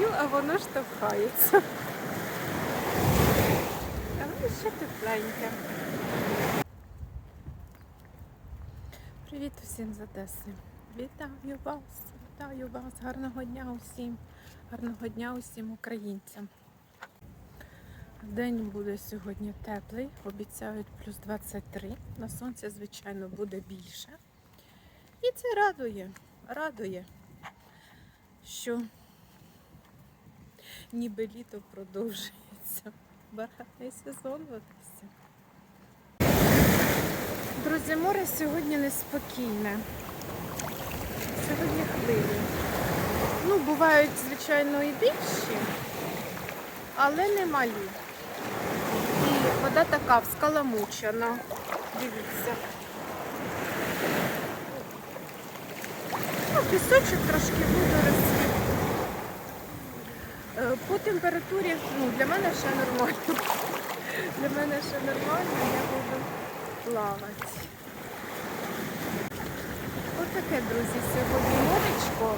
стою, а воно штовхається. А воно ще тепленьке. Привіт усім з Одеси. Вітаю вас, вітаю вас. Гарного дня усім. Гарного дня усім українцям. День буде сьогодні теплий, обіцяють плюс 23. На сонці, звичайно, буде більше. І це радує, радує, що ніби літо продовжується. Бархатний сезон в Одесі. Друзі, море сьогодні неспокійне. Сьогодні хвилі. Ну, бувають, звичайно, і більші, але не малі. І вода така вскаламучена. Дивіться. Ну, пісочок трошки водорослі. Е, По температурі, ну, для мене ще нормально. Для мене ще нормально, я буду плавати. Ось таке, друзі, сьогодні моречко.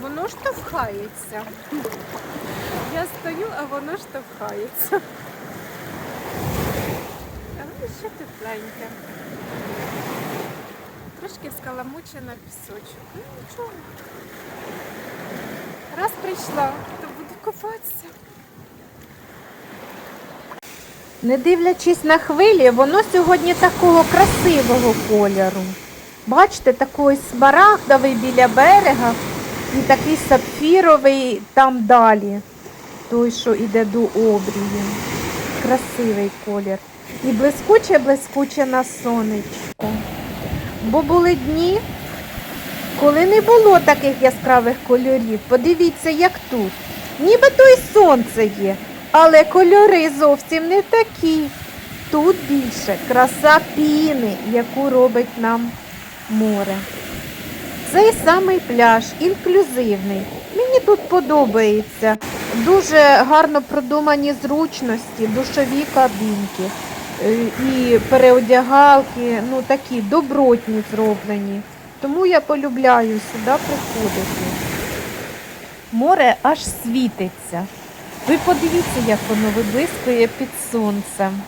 Воно штовхається. Я стою, а воно штовхається. А воно ще тепленьке. Трошки скаламучена пісочок. Ну нічого. Раз прийшла, купатися. Не дивлячись на хвилі, воно сьогодні такого красивого кольору. Бачите, такий смарагдовий біля берега і такий сапфіровий там далі. Той, що йде до обрію. Красивий колір. І блискуче-блискуче на сонечку. Бо були дні, коли не було таких яскравих кольорів. Подивіться, як тут. Ніби то й сонце є, але кольори зовсім не такі. Тут більше краса піни, яку робить нам море. Цей самий пляж інклюзивний. Мені тут подобається. Дуже гарно продумані зручності, душові кабінки е, і переодягалки, ну такі добротні зроблені. Тому я полюбляю сюди приходити. Море аж світиться. Ви подивіться, як воно виблискує під сонцем.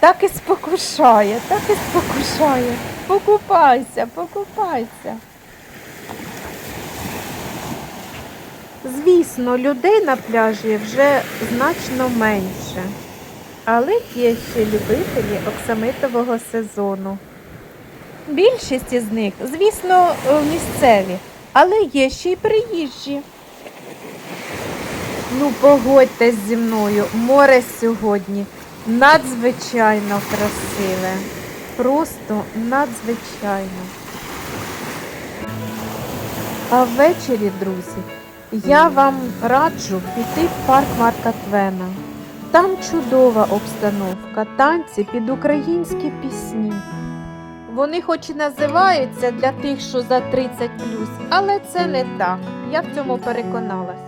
Так і спокушає, так і спокушає. Покупайся, покупайся. Звісно, людей на пляжі вже значно менше. Але є ще любителі оксамитового сезону. Більшість із них, звісно, е, місцеві, але є ще й приїжджі. Ну, погодьтесь зі мною, море сьогодні надзвичайно красиве. Просто надзвичайно. А ввечері, друзі, я вам раджу піти в парк Марка Твена. Там чудова обстановка, танці під українські пісні. Вони хоч і називаються для тих, що за 30 але це не так. Я в цьому переконалась.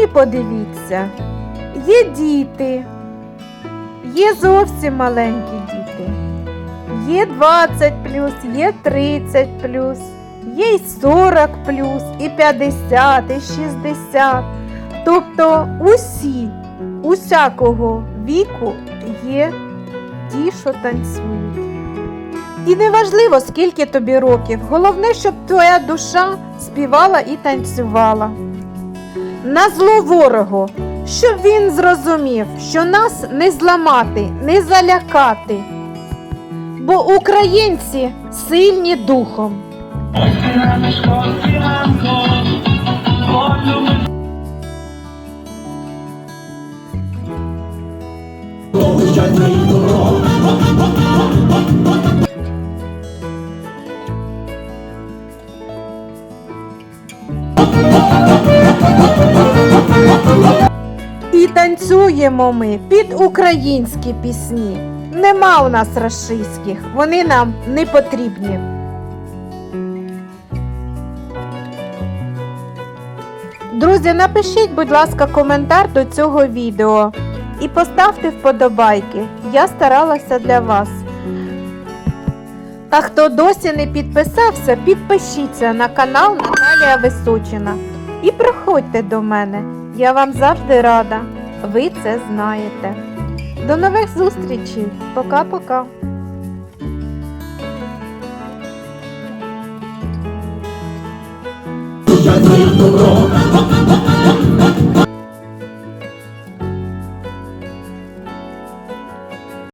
Самі подивіться, є діти, є зовсім маленькі діти, є 20 є 30 є й 40 і 50, і 60. Тобто усі, усякого віку є ті, що танцюють. І неважливо, скільки тобі років, головне, щоб твоя душа співала і танцювала. На зло ворогу, щоб він зрозумів, що нас не зламати, не залякати. Бо українці сильні духом. Танцюємо ми під українські пісні. Нема у нас рашистських, вони нам не потрібні. Друзі, напишіть, будь ласка, коментар до цього відео. і поставте вподобайки. Я старалася для вас. А хто досі не підписався, підпишіться на канал Наталія Височина. І приходьте до мене. Я вам завжди рада. Ви це знаєте. До нових зустрічей. Пока-пока. Добро,